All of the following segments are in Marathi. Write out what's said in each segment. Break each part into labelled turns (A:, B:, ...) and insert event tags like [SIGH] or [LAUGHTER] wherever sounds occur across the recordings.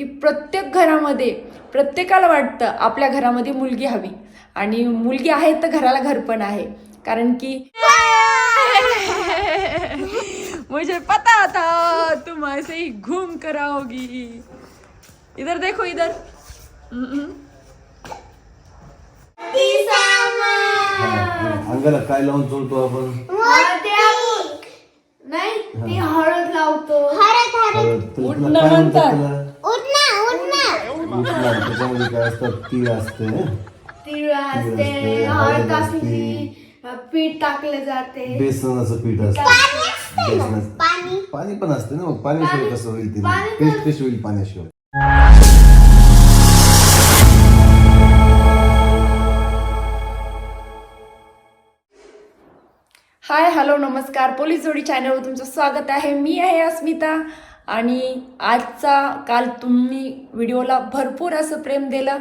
A: की प्रत्येक घरामध्ये प्रत्येकाला वाटतं आपल्या घरामध्ये मुलगी हवी. आणि मुलगी आहे तर घराला घर पण आहे. कारण की मुझे पता था तुम ऐसे ही घूम कर आओगी. इधर देखो इधर.
B: अंगाला काय लावून चोळतो आपण?
C: नाही ती हळद लावतो.
B: हळद. तुला- तुला
A: उठणं
B: काय म्हणतात
A: म्हणतात.
B: त्याला? उठणं. त्याच्यामध्ये काय असतात तीळ असते
C: तीळ असते
B: असते,
C: हळद
B: हळद
C: असते. पीठ टाकले जाते.
B: बेसनाचं पीठ असतं. पाणी पण. असते ना मग पाण्याशिवाय कसं होईल ते?
C: पाणी
B: टेस्ट कशी होईल पाण्याशिवाय?
A: हाय हॅलो नमस्कार. पोलीस जोडी चॅनलवर तुमचं स्वागत आहे. मी आहे अस्मिता. आणि आजचा काल तुम्ही व्हिडिओला भरपूर असं प्रेम दिलं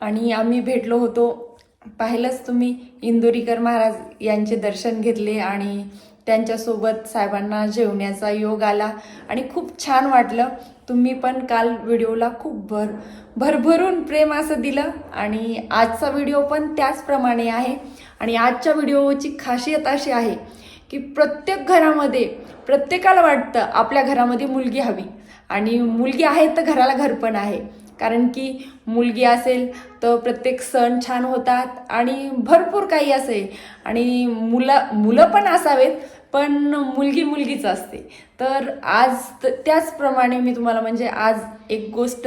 A: आणि आम्ही भेटलो होतो. पाहिलंच तुम्ही इंदोरीकर महाराज यांचे दर्शन घेतले आणि त्यांच्यासोबत साहेबांना जेवण्याचा योग आला आणि खूप छान वाटलं. तुम्ही पण काल व्हिडिओला खूप भर भरभरून प्रेम असं दिलं आणि आजचा व्हिडिओ पण त्याचप्रमाणे आहे. आणि आजच्या व्हिडिओची खासियत अशी आहे की प्रत्येक घरामध्ये प्रत्येकाला वाटतं आपल्या घरामध्ये मुलगी हवी. आणि मुलगी आहे तर घराला घर पण आहे. कारण की मुलगी असेल तर प्रत्येक सण छान होतात आणि भरपूर काही असेल. आणि मुलं मुलं पण असावेत. पण मुलगी मुलगीच असते. तर आज त्याचप्रमाणे मी तुम्हाला म्हणजे आज एक गोष्ट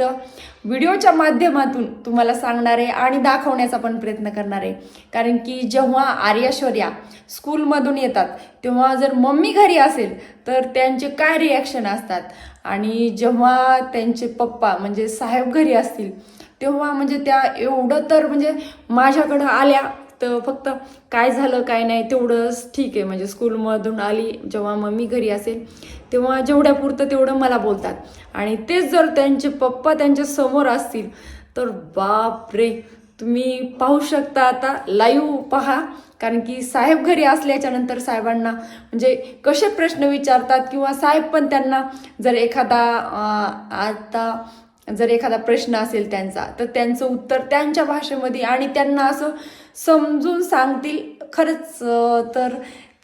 A: व्हिडिओच्या माध्यमातून तुम्हाला सांगणार आहे आणि दाखवण्याचा पण प्रयत्न करणार आहे. कारण की जेव्हा आर्याश्वर्या स्कूलमधून येतात तेव्हा जर मम्मी घरी असेल तर त्यांचे काय रिॲक्शन असतात? आणि जेव्हा त्यांचे पप्पा म्हणजे साहेब घरी असतील तेव्हा म्हणजे त्या एवढं तर म्हणजे माझ्याकडं आल्या तर फक्त काय झालं काय नाही तेवढंच ठीक आहे. म्हणजे स्कूलमधून आली जेव्हा मम्मी घरी असेल तेव्हा जेवढ्यापुरतं तेवढं मला बोलतात. आणि तेच जर त्यांचे पप्पा त्यांच्यासमोर असतील तर बाप रे तुम्ही पाहू शकता आता लाईव्ह पहा. कारण की साहेब घरी असल्याच्या नंतर साहेबांना म्हणजे कसे प्रश्न विचारतात किंवा साहेब पण त्यांना जर एखादा आता जर एखादा प्रश्न असेल त्यांचा तर त्यांचं उत्तर त्यांच्या भाषेमध्ये आणि त्यांना असं समजून सांगतील. खरंच तर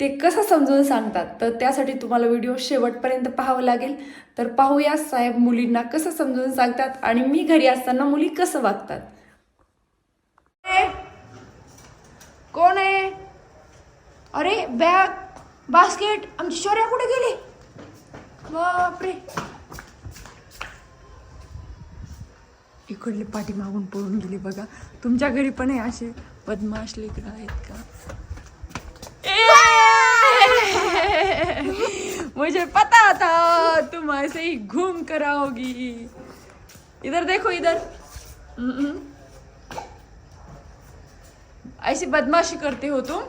A: ते कसं समजून सांगतात? तर त्यासाठी तुम्हाला व्हिडिओ शेवटपर्यंत पाहावं लागेल. तर पाहूया साहेब मुलींना कसं समजून सांगतात आणि मी घरी असताना मुली कसं वागतात. कोण आहे? अरे बॅग बास्केट आमची शौर्या कुठे गेली? बापरे. इकडले पाठी मागून पळून गेली बघा. तुमच्या घरी पण आहे असे बदमाश लेकरं आहेत का? मुझे पता था तुम ऐसे ही घूम कर आओगी. इधर देखो इधर. ऐसी बदमाशी करते हो तुम?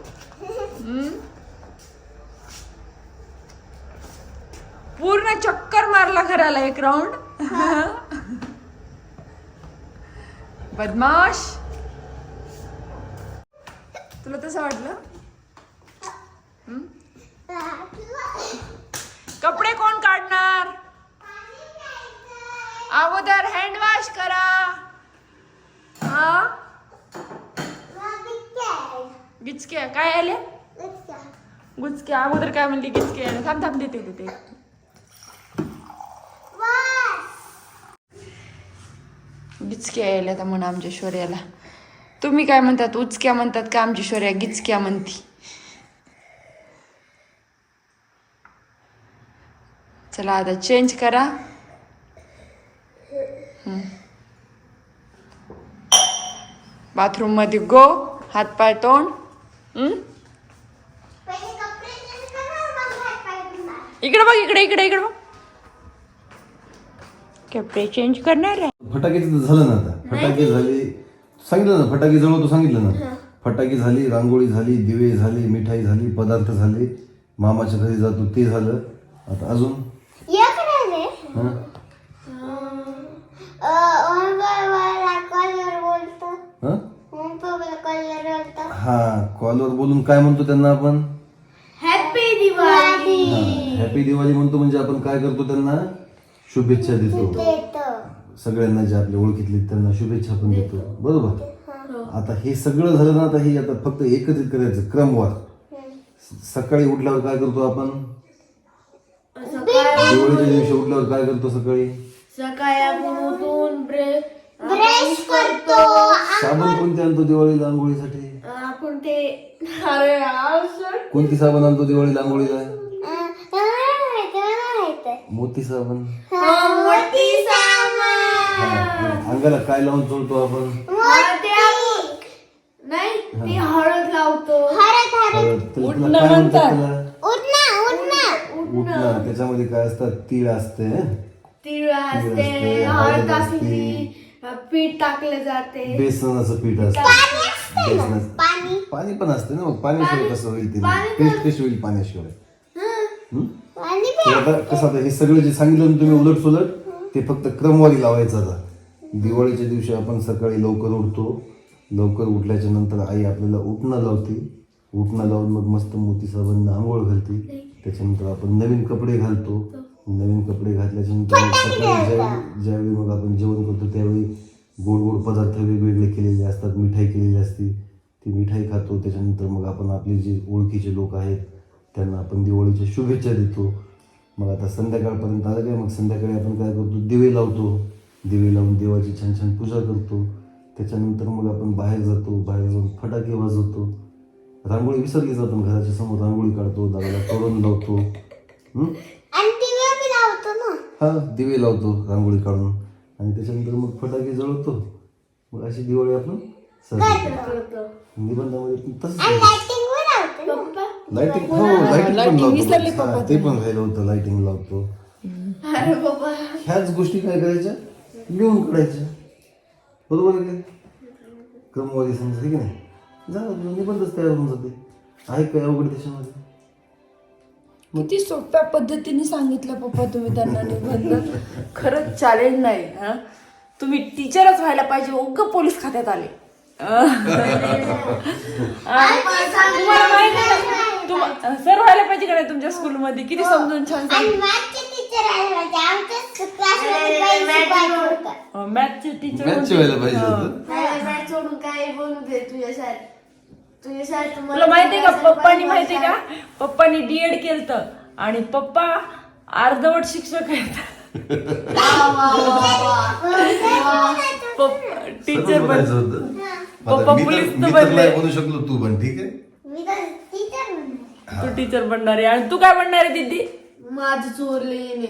A: पूर्ण चक्कर मारला घराला एक राऊंड बदमाश. तुला तसं वाटलं? कपडे कोण काढणार? अगोदर हँड वॉश करा. हा? गिचके काय आले गुचके अगोदर काय म्हणली गिचके आले थांब थांब देते देते. गिचक्या यायला तर म्हणा आमच्या शौर्याला. तुम्ही काय म्हणतात? उचक्या म्हणतात का आमची शौर्या? गिचक्या म्हणती. चला आता चेंज करा. बाथरूममध्ये गो हात पाय तोंड. हम्म? इकडे बघ इकडे इकडे इकडे बघ. कपडे चेंज करणार आहे.
B: फटाक्याचं तर झालं ना आता फटाके झाले सांगितलं ना फटाके जवळ तू सांगितलं ना. फटाके झाली रांगोळी झाली दिवे झाले मिठाई झाली पदार्थ झाले. मामाच्या घरी जातो ते झालं. आता अजून? हं? हं? हा कॉलवर बोलून काय म्हणतो त्यांना आपण?
C: हॅपी दिवाळी.
B: हॅपी दिवाळी म्हणतो म्हणजे आपण काय करतो त्यांना? शुभेच्छा देतो. सगळ्यांना जे आपल्या ओळखीतले त्यांना शुभेच्छा पण देतो. बरोबर? आता हे सगळं झालं ना आता हे आता फक्त एकत्रित करायचं क्रमवार. सकाळी उठल्यावर काय करतो आपण?
C: सकाळी
B: दिवाळीच्या दिवशी उठल्यावर काय करतो सकाळी?
C: सकाळी आपण उठून ब्रेक ब्रश करतो.
B: साबण कोणते आणतो दिवाळीला आंघोळीसाठी?
C: आपण ते
B: कोणती साबण आणतो दिवाळीला आंघोळीला? मोती साबण.
C: सामान
B: हा, अंगाला काय लावून चोळतो आपण?
C: ते आपण- नाही ते हळद लावतो.
B: हळद. त्याला-
A: उठणं
B: काय म्हणतात. त्याच्यामध्ये काय असतात तीळ असते?
C: तीळ असते
B: असते,
C: हळद
B: हळद
C: असते. पीठ टाकले जाते.
B: बेसनाचं पीठ असतं. बेसनाचं. पाणी. पण असते ना मग? पाण्याशिवाय कसं होईल ते? टेस्ट कशी होईल पाण्याशिवाय? हं? तर आता कसं आता हे सगळं जे सांगितलं ना तुम्ही उलट सुलट ते फक्त क्रमवारी लावायचं आता. दिवाळीच्या दिवशी आपण सकाळी लवकर उठतो. लवकर उठल्याच्या नंतर आई आपल्याला उठणं लावते. उठणं लावून मग मस्त मोती साबण आंघोळ घालते. त्याच्यानंतर आपण नवीन कपडे घालतो. नवीन कपडे घातल्याच्या नंतर सकाळी ज्यावेळी ज्यावेळी मग आपण जेवण करतो त्यावेळी गोड गोड पदार्थ वेगवेगळे केलेले असतात. मिठाई केलेली असते. ती मिठाई खातो. त्याच्यानंतर मग आपण आपले जे ओळखीचे लोक आहेत त्यांना आपण दिवाळीच्या शुभेच्छा देतो. मग आता संध्याकाळपर्यंत आलं काय? मग संध्याकाळी आपण काय करतो? दिवे लावतो. दिवे लावून देवाची छान छान पूजा करतो. त्याच्यानंतर मग आपण बाहेर जातो. बाहेर जाऊन फटाके वाजवतो. रांगोळी विसरली जातो घराच्या समोर. रांगोळी काढतो दादाला तोरण लावतो. हं? हा दिवे लावतो रांगोळी काढून. आणि त्याच्यानंतर मग फटाके जळवतो मग अशी दिवाळी आपण साजरी करतो. निबंधामध्ये तसंच. लाइटिंग हो लाइटिंग पण लावतो
A: विसरले
B: हा, ते पण राहिलं होतं लाइटिंग लावतो
C: अरे बाबा.
B: ह्याच गोष्टी काय करायच्या? लिहून काढायच्या. बरोबर आहे काय क्रमवारी समजा आहे की नाही? जा निबंधच तयार होऊन जाते. आहे काय अवघड त्याच्यामध्ये
A: किती सोप्या पद्धतीने सांगितलं पप्पा तुम्ही त्यांना निबंध. [LAUGHS] खरंच चॅलेंज नाही हा? तुम्ही टीचरच व्हायला पाहिजे उग पोलीस खात्यात आले. [LAUGHS] तुम्हाला माहिती आहे का? तुम- सर व्हायला पाहिजे का नाही तुमच्या स्कूलमध्ये किती समजून छान मॅथचे टीचर
B: मॅथचे व्हायला पाहिजे. होतं.
C: नाही सोडून काय बोलू दे तुझ्या शाळेत. तुझ्या शाळेत
A: तुला माहितीये का? पप्पानी माहितीये का? पप्पानी डीएड केलं आणि पप्पा अर्धवट शिक्षक आहेत. टीचर पण
B: बनायचं होतं.
A: पप्पा
B: मी तर-
A: पोलीस तर
B: मी तर
A: बनले.
B: नाही बनू शकलो तू पण ठीक आहे.
A: तू टीचर बनणार आहे. आणि तू काय बनणार आहे दीदी?
C: माझं चोरले येणे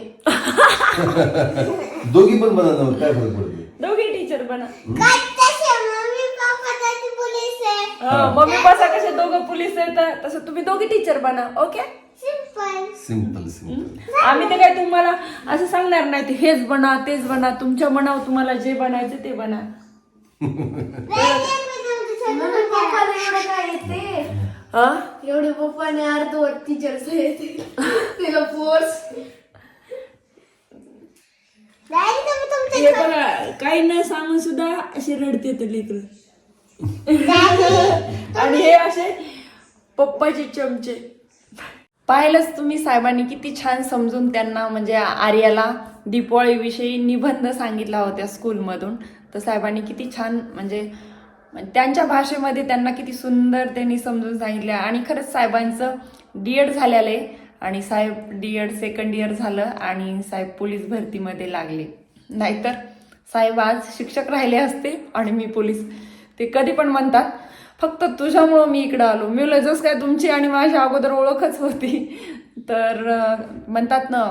B: दोघी पण बना ना काय फरक पडते
A: दोघी टीचर बना. हा, मम्मी पप्पा कसे दोघं पोलीस आहेत तसं तुम्ही दोघी टीचर बना ओके
B: सिंपल सिंपल
A: आम्ही तर काय तुम्हाला असं सांगणार नाही ते हेच बना तेच बना तुमच्या मनावर तुम्हाला जे बनायचं ते बना.
C: म्हणून पप्पाला एवढं काय येते
A: हा
C: एवढे पप्पाने अर्धवट टीचर्स येते तिला फोर्स
A: हे बघा काही न सांगून सुद्धा असे रडते तर लेकर. आणि हे असे पप्पाचे चमचे. पाहिलंच तुम्ही साहेबांनी किती छान समजून त्यांना म्हणजे आर्याला दीपावळीविषयी निबंध सांगितला होत्या स्कूलमधून तर साहेबांनी किती छान म्हणजे त्यांच्या भाषेमध्ये त्यांना किती सुंदर त्यांनी समजून सांगितलं. आणि खरंच साहेबांचं डी एड झालेलं आहे. आणि साहेब डी एड सेकंड इयर झालं आणि साहेब पोलीस भरतीमध्ये लागले. नाहीतर साहेब आज शिक्षक राहिले असते आणि मी पोलीस. ते कधी पण म्हणतात फक्त तुझ्यामुळं मी इकडं आलो. मी म्हणलं काय तुमची आणि माझ्या अगोदर ओळखच होती. तर म्हणतात ना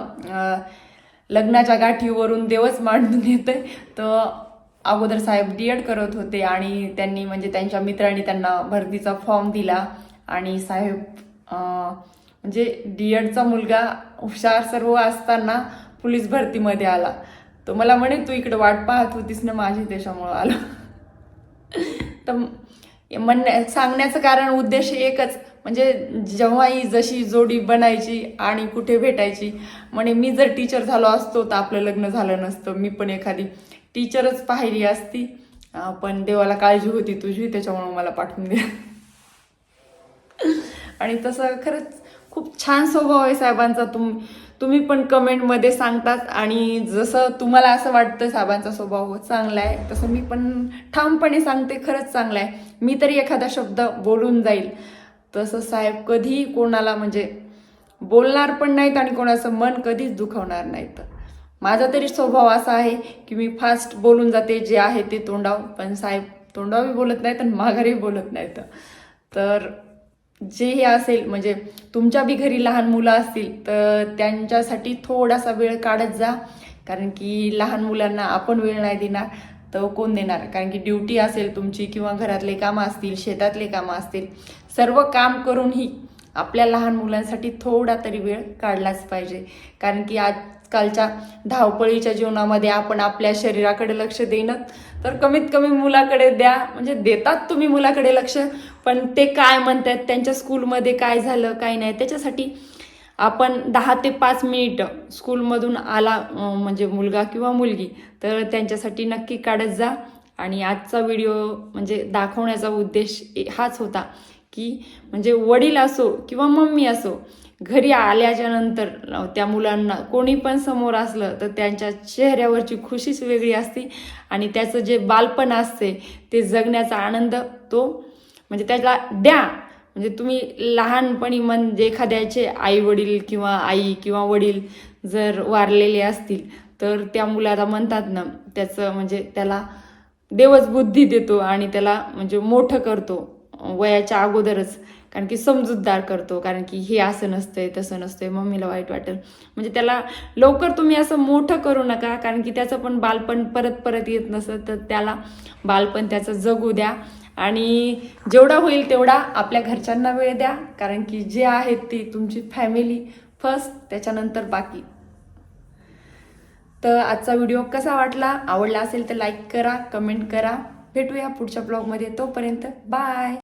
A: लग्नाच्या गाठीवरून देवच मांडून येते तर अगोदर साहेब डी एड करत होते आणि त्यांनी म्हणजे त्यांच्या मित्रांनी त्यांना भरतीचा फॉर्म दिला. आणि साहेब म्हणजे डी एडचा मुलगा हुशार सर्व असताना पोलीस भरतीमध्ये आला. तो मला म्हणे तू इकडे वाट पाहत होतीस ना माझी त्याच्यामुळं आलं. तर म्हणण्या सांगण्याचं कारण उद्देश एकच. म्हणजे जेव्हाही जशी जोडी बनायची आणि कुठे भेटायची म्हणे मी जर टीचर झालो असतो तर आपलं लग्न झालं नसतं. मी पण एखादी टीचरच पाहिली असती. पण देवाला काळजी होती तुझी त्याच्यामुळं मला पाठवून द्या आणि तसं खरंच खूप छान स्वभाव आहे साहेबांचा. तुम तुम्ही पण कमेंटमध्ये सांगतात आणि जसं तुम्हाला असं वाटतं साहेबांचा स्वभाव चांगला आहे तसं मी पण ठामपणे सांगते खरंच चांगला आहे. मी तरी एखादा शब्द बोलून जाईल. तसं साहेब कधीही कोणाला म्हणजे बोलणार पण नाहीत आणि कोणाचं मन कधीच दुखवणार नाहीत. माझा तरी स्वभाव असा आहे की मी फास्ट बोलून जाते जे आहे ते तोंडाव पण साहेब तोंडावी बोलत नाहीत आणि माघारी बोलत नाहीत तर. जे हे असेल म्हणजे तुमच्या बी घरी लहान मुलं असतील तर त्यांच्यासाठी थोडासा वेळ काढत जा. कारण की लहान मुलांना आपण वेळ नाही देणार तर कोण देणार? कारण की ड्युटी असेल तुमची किंवा घरातले कामं असतील शेतातले कामं असतील सर्व काम करूनही आपल्या लहान मुलांसाठी थोडा तरी वेळ काढलाच पाहिजे. कारण की आज आजकालच्या धावपळीच्या जीवनामध्ये आपण आपल्या शरीराकडे लक्ष देणं तर कमीत कमी मुलाकडे द्या. म्हणजे देतात तुम्ही मुलाकडे लक्ष पण ते काय म्हणतात त्यांच्या स्कूलमध्ये काय झालं काय नाही त्याच्यासाठी आपण दहा ते पाच मिनिट स्कूलमधून आला म्हणजे मुलगा किंवा मुलगी तर त्यांच्यासाठी नक्की काढत जा. आणि आजचा व्हिडिओ म्हणजे दाखवण्याचा उद्देश हाच होता की म्हणजे वडील असो किंवा मम्मी असो घरी आल्याच्यानंतर त्या मुलांना कोणी पण समोर असलं तर त्यांच्या चेहऱ्यावरची खुशीच वेगळी असते आणि त्याचं जे बालपण असते ते जगण्याचा आनंद तो म्हणजे त्याला द्या. म्हणजे तुम्ही लहानपणी म्हणजे एखाद्याचे आई वडील किंवा आई किंवा वडील जर वारलेले असतील तर त्या मुलाला म्हणतात ना त्याचं म्हणजे त्याला देवच बुद्धी देतो आणि त्याला म्हणजे मोठं करतो वयाच्या अगोदरच. कारण की समजूतदार करतो कारण की हे असं नसतंय तसं नसतंय मम्मीला वाईट वाटेल. म्हणजे त्याला लवकर तुम्ही असं मोठं करू नका कारण की त्याचं पण बालपण परत परत येत नसतं तर त्याला बालपण त्याचं जगू द्या. आणि जेवढा होईल तेवढा आपल्या घरच्यांना वेळ द्या कारण की जे आहेत ती तुमची फॅमिली फर्स्ट त्याच्यानंतर बाकी. तर आजचा व्हिडिओ कसा वाटला? आवडला असेल तर लाईक करा कमेंट करा. भेटूया पुढच्या ब्लॉगमध्ये. तोपर्यंत बाय.